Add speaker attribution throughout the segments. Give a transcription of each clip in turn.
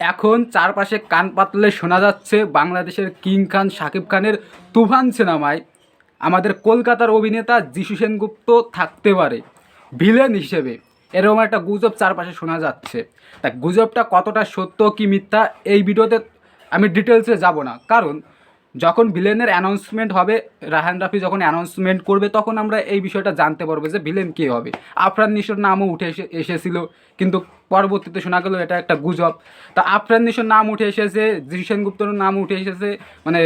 Speaker 1: এখন চারপাশে কান পাতলে শোনা যাচ্ছে বাংলাদেশের কিং খান, শাকিব খানের তুফান সিনেমায়। আমাদের কলকাতার অভিনেতা যিশু সেনগুপ্ত থাকতে পারে, ভিলেন হিসেবে। এরকম একটা গুজব চারপাশে শোনা যাচ্ছে। তা গুজবটা কতটা সত্য কি মিথ্যা এই ভিডিওতে আমি ডিটেলসে যাব না। কারণ যখন ভিলেনের অ্যানাউন্সমেন্ট হবে, রাহান রাফি যখন অ্যানাউন্সমেন্ট করবে, তখন আমরা এই বিষয়টা জানতে পারব যে ভিলেন কে হবে। আফরান নিশোর নামও উঠে এসে, এসেছিল, কিন্তু পরবর্তীতে শোনা গেল এটা একটা গুজব। তা আফরান নিশোর নাম উঠে এসেছে জিশু সেনগুপ্তর নাম উঠে এসেছে মানে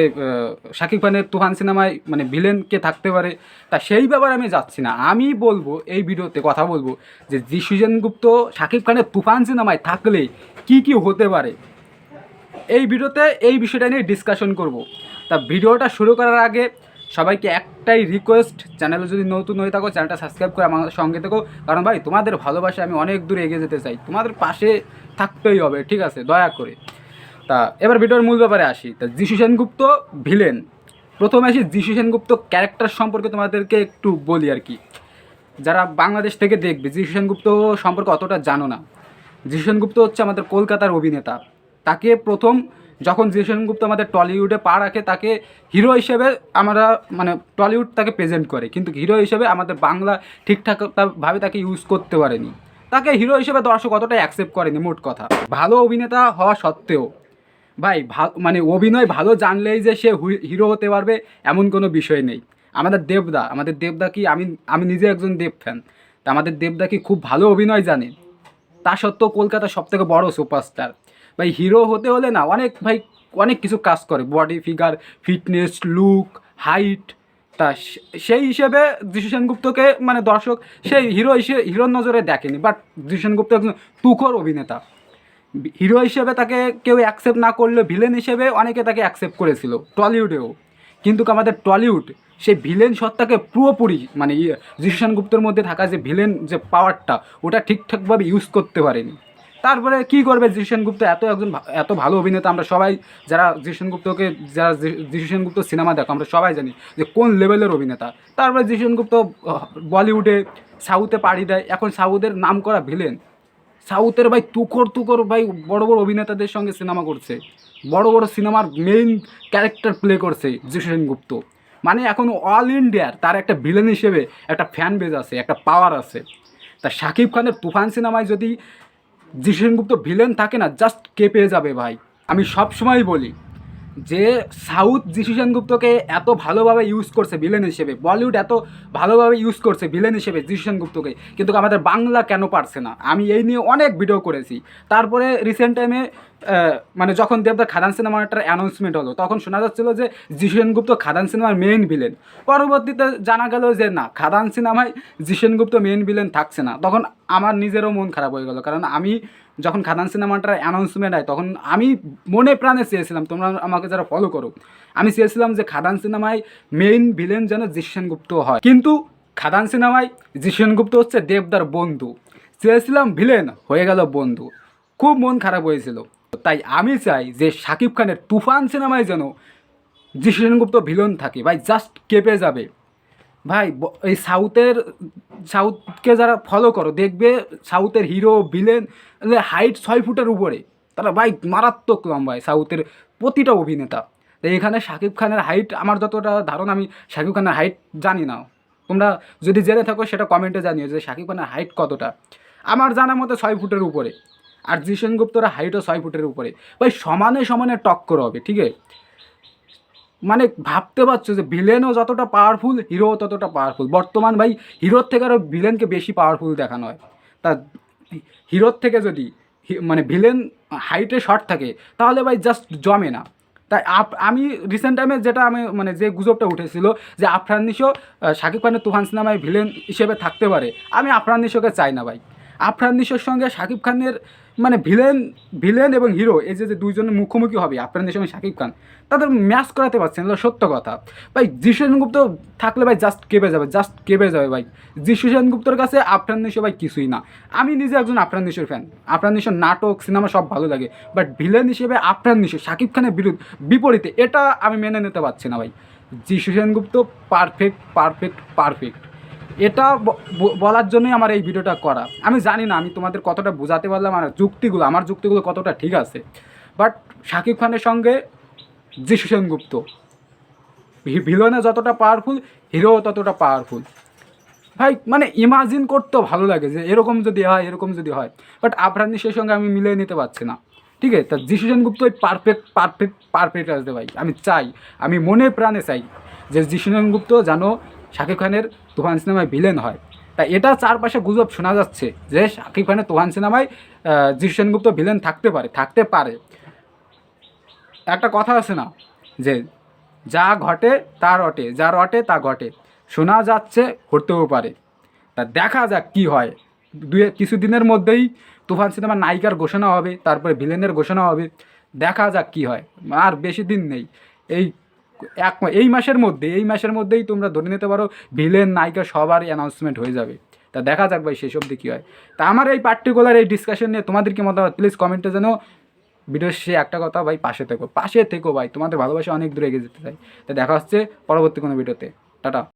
Speaker 1: শাকিব খানের তুফান সিনেমায় মানে ভিলেন কে থাকতে পারে। তা সেই ব্যাপারে আমি যাচ্ছি না। আমি বলব, এই ভিডিওতে কথা বলব যে যিশু গুপ্ত শাকিব খানের তুফান সিনেমায় থাকলে কি কি হতে পারে? এই ভিডিওতে এই বিষয়টা নিয়ে ডিসকাশন করব। তা ভিডিওটা শুরু করার আগে সবাইকে একটাই রিকোয়েস্ট চ্যানেলে যদি নতুন হয়ে থাকো চ্যানেলটা সাবস্ক্রাইব করে আমার সঙ্গে থেকো। কারণ ভাই, তোমাদের ভালোবাসা আমি অনেক দূরে এগিয়ে যেতে চাই। তোমাদের পাশে থাকতেই হবে, ঠিক আছে? দয়া করে। তা এবার ভিডিওর মূল ব্যাপারে আসি। তা যিশু সেনগুপ্ত ভিলেন প্রথমে আসি যিশু সেনগুপ্ত ক্যারেক্টার সম্পর্কে তোমাদেরকে একটু বলি আর কি। যারা বাংলাদেশ থেকে দেখবে, যিশু সেনগুপ্ত সম্পর্কে অতটা জানো না। যিশু সেনগুপ্ত হচ্ছে আমাদের কলকাতার অভিনেতা। তাকে প্রথম যখন যিশু সেনগুপ্ত আমাদের টলিউডে পা রাখে, তাকে হিরো হিসেবে আমরা মানে টলিউড তাকে প্রেজেন্ট করে। কিন্তু হিরো হিসেবে আমাদের বাংলা ঠিকঠাকভাবে তাকে ইউজ করতে পারেনি। তাকে হিরো হিসেবে দর্শক অতটাই অ্যাকসেপ্ট করেনি, মোট কথা। ভালো অভিনেতা হওয়া সত্ত্বেও, ভাই মানে অভিনয় ভালো জানলেই যে সে হিরো হতে পারবে, এমন কোনো বিষয় নেই। আমাদের দেবদা আমাদের দেবদা কি, আমি আমি নিজে একজন দেব ফ্যান তা আমাদের দেবদা কি খুব ভালো অভিনয় জানে? তা সত্ত্বেও কলকাতার সব থেকে বড়ো সুপারস্টার ভাই হিরো হতে হলে না অনেক ভাই, অনেক কিছু কাজ করে। Body figure fitness look height তা সেই হিসেবে যিশু সেনগুপ্তকে মানে দর্শক, সেই হিরো হিসেবে হিরোর নজরে দেখেনি। বাট যিশু সেনগুপ্ত একজন তুখর অভিনেতা। হিরো হিসেবে তাকে কেউ অ্যাকসেপ্ট না করলেও ভিলেন হিসেবে অনেকে তাকে অ্যাকসেপ্ট করেছিল, টলিউডেও। কিন্তু আমাদের টলিউড, সেই ভিলেন সত্তাকে পুরোপুরি মানে ইয়ে সেনগুপ্তের মধ্যে থাকা যে ভিলেন যে পাওয়ারটা ওটা ঠিকঠাকভাবে ইউজ করতে পারেনি। তারপরে কি করবে যিশু সেনগুপ্ত এত একজন এত ভালো অভিনেতা আমরা সবাই যারা যিশু সেনগুপ্তকে যারা যিশু সেনগুপ্ত সিনেমা দেখো আমরা সবাই জানি যে কোন লেভেলের অভিনেতা। তারপরে যিশু সেনগুপ্ত আহ, বলিউডে সাউথে পাড়ি দেয়। এখন সাউথের নাম করা ভিলেন সাউথের ভাই তুকর তুকর ভাই বড় বড় অভিনেতাদের সঙ্গে সিনেমা করছে। বড় বড় সিনেমার মেইন ক্যারেক্টার প্লে করছে যিশু সেনগুপ্ত মানে এখন অল ইন্ডিয়ার তার একটা ভিলেন হিসেবে একটা ফ্যান বেজ আছে একটা পাওয়ার আছে। তা শাকিব খানের তুফান সিনেমায় যদি যিশু সেনগুপ্ত ভিলেন থাকে না জাস্ট কেঁপে যাবে ভাই? আমি সব সময় বলি। যে সাউথ যিশু সেনগুপ্তকে এত ভালোভাবে ইউজ করছে ভিলেন হিসেবে, বলিউড এত ভালোভাবে ইউজ করছে ভিলেন হিসেবে যিশু সেনগুপ্তকে কিন্তু আমাদের বাংলা কেন পারছে না? আমি এই নিয়ে অনেক ভিডিও করেছি। তারপরে রিসেন্ট টাইমে মানে যখন দেবদার খাদান সিনেমার একটা অ্যানাউন্সমেন্ট হলো, তখন শোনা যাচ্ছিল যে যিশু সেনগুপ্ত খাদান সিনেমার মেইন ভিলেন পরবর্তীতে জানা গেল যে না, খাদান সিনেমায় যিশু সেনগুপ্ত মেইন ভিলেন থাকছে না। তখন আমার নিজেরও মন খারাপ হয়ে গেল, কারণ আমি যখন খাদান সিনেমাটার অ্যানাউন্সমেন্ট হয়, তখন আমি মনে প্রাণে চেয়েছিলাম, তোমরা আমাকে যারা ফলো করো। আমি চেয়েছিলাম যে খাদান সিনেমায় মেইন ভিলেন যেন যিশু সেনগুপ্ত হয়। কিন্তু খাদান সিনেমায় যিশু সেনগুপ্ত হচ্ছে দেবদার বন্ধু। চেয়েছিলাম ভিলেন হয়ে গেল বন্ধু। খুব মন খারাপ হয়েছিল। তাই আমি চাই যে শাকিব খানের তুফান সিনেমায় যেন যিশু সেনগুপ্ত ভিলেন থাকে। ভাই জাস্ট কেঁপে যাবে। ভাই এই সাউথের সাউথকে যারা ফলো করো, দেখবে সাউথের হিরো ভিলেন হাইট ছয় ফুটের উপরে। তারা ভাই মারাত্মক লম্বায় সাউথের প্রতিটা অভিনেতা। এখানে শাকিব খানের হাইট আমার যতটা ধারণা, আমি শাকিব খানের হাইট জানি না। তোমরা যদি জেনে থাকো, সেটা কমেন্টে জানিও যে শাকিব খানের হাইট কতটা। আমার জানার মতো ছয় ফুটের উপরে। আর জিশেন গুপ্তরা হাইটও ছয় ফুটের উপরে। ভাই সমানে সমানে টক্কর হবে, ঠিক আছে? মানে ভাবতে পারছ যে ভিলেনও যতটা পাওয়ারফুল হিরোও ততটা পাওয়ারফুল বর্তমান ভাই হিরোর থেকে আরও ভিলেনকে বেশি পাওয়ারফুল দেখানো হয়। তা হিরোর থেকে যদি মানে ভিলেন হাইটে শর্ট থাকে, তাহলে ভাই জাস্ট জমে না। তাই আপ, আমি রিসেন্ট টাইমে যেটা আমি মানে যে গুজবটা উঠেছিল যে আফরান নিশো শাকিব খানের তুফান সিনেমায় ভিলেন হিসেবে থাকতে পারে, আমি আফরান নিশোকে চাই না ভাই। আফরান নিশোর সঙ্গে শাকিব খানের মানে ভিলেন ভিলেন এবং হিরো এই যে যে দুইজনের মুখোমুখি হবে আফরান নিশো শাকিব খান, তাদের ম্যাচ করাতে পারছেন এটা সত্য কথা। ভাই, যিশু সেনগুপ্ত থাকলে ভাই জাস্ট কেঁপে যাবে জাস্ট কেঁপে যাবে ভাই। যিশু সেনগুপ্তর কাছে আফরান নিশো ভাই কিছুই না। আমি নিজে একজন আফরান নিশোর ফ্যান আফরান নিশোর নাটক সিনেমা সব ভালো লাগে বাট ভিলেন হিসেবে আফরান নিশো শাকিব খানের বিরুদ্ধ, বিপরীতে, এটা আমি মেনে নিতে পারছি না ভাই। যিশু সেনগুপ্ত পারফেক্ট পারফেক্ট পারফেক্ট এটা বলার জন্যই আমার এই ভিডিওটা করা। আমি জানি না, আমি তোমাদের কতটা বোঝাতে পারলাম আর যুক্তিগুলো, আমার যুক্তিগুলো কতটা ঠিক আছে। বাট শাকিব খানের সঙ্গে যিশু সেনগুপ্ত ভিলনে যতটা পাওয়ারফুল হিরো ততটা পাওয়ারফুল ভাই মানে ইমাজিন করতেও ভালো লাগে যে এরকম যদি হয়, এরকম যদি হয়। বাট আফরানি সেই সঙ্গে আমি মিলিয়ে নিতে পারছি না। ঠিক আছে? তা যিশু সেনগুপ্ত ওই পারফেক্ট পারফেক্ট পারফেক্ট আসবে ভাই। আমি চাই, আমি মনে প্রাণে চাই যে যিশু সেনগুপ্ত যেন শাকিব খানের তুফান সিনেমায় ভিলেন হয়। তা এটা চারপাশে গুজব শোনা যাচ্ছে যে শাকিব খানের তুফান সিনেমায় আহ, সেনগুপ্ত ভিলেন থাকতে পারে থাকতে পারে। একটা কথা আছে না যে যা ঘটে তা রটে যা রটে তা ঘটে শোনা যাচ্ছে ঘটতেও পারে। তা দেখা যাক কি হয়। দুই কিছুদিনের মধ্যেই তুফান সিনেমার নায়িকার ঘোষণা হবে তারপরে ভিলেনের ঘোষণা হবে দেখা যাক কি হয়। আর বেশি দিন নেই। এই এক এই মাসের মধ্যে, এই মাসের মধ্যেই তোমরা ধরে নিতে পারো ভিলেন, নায়িকা সবার অ্যানাউন্সমেন্ট হয়ে যাবে। তা দেখা যাক ভাই, সেসব দিকে হয়। তা আমার এই পার্টিকুলার এই ডিসকাশন নিয়ে তোমাদের কি মতামত? প্লিজ কমেন্টে যেন ভিডিওর সে একটা কথা ভাই, পাশে থেকো। পাশে থেকো ভাই, তোমাদের ভালোবাসা অনেক দূরে এগিয়ে যেতে চাই। তা দেখা হচ্ছে পরবর্তী কোনো ভিডিওতে টাটা।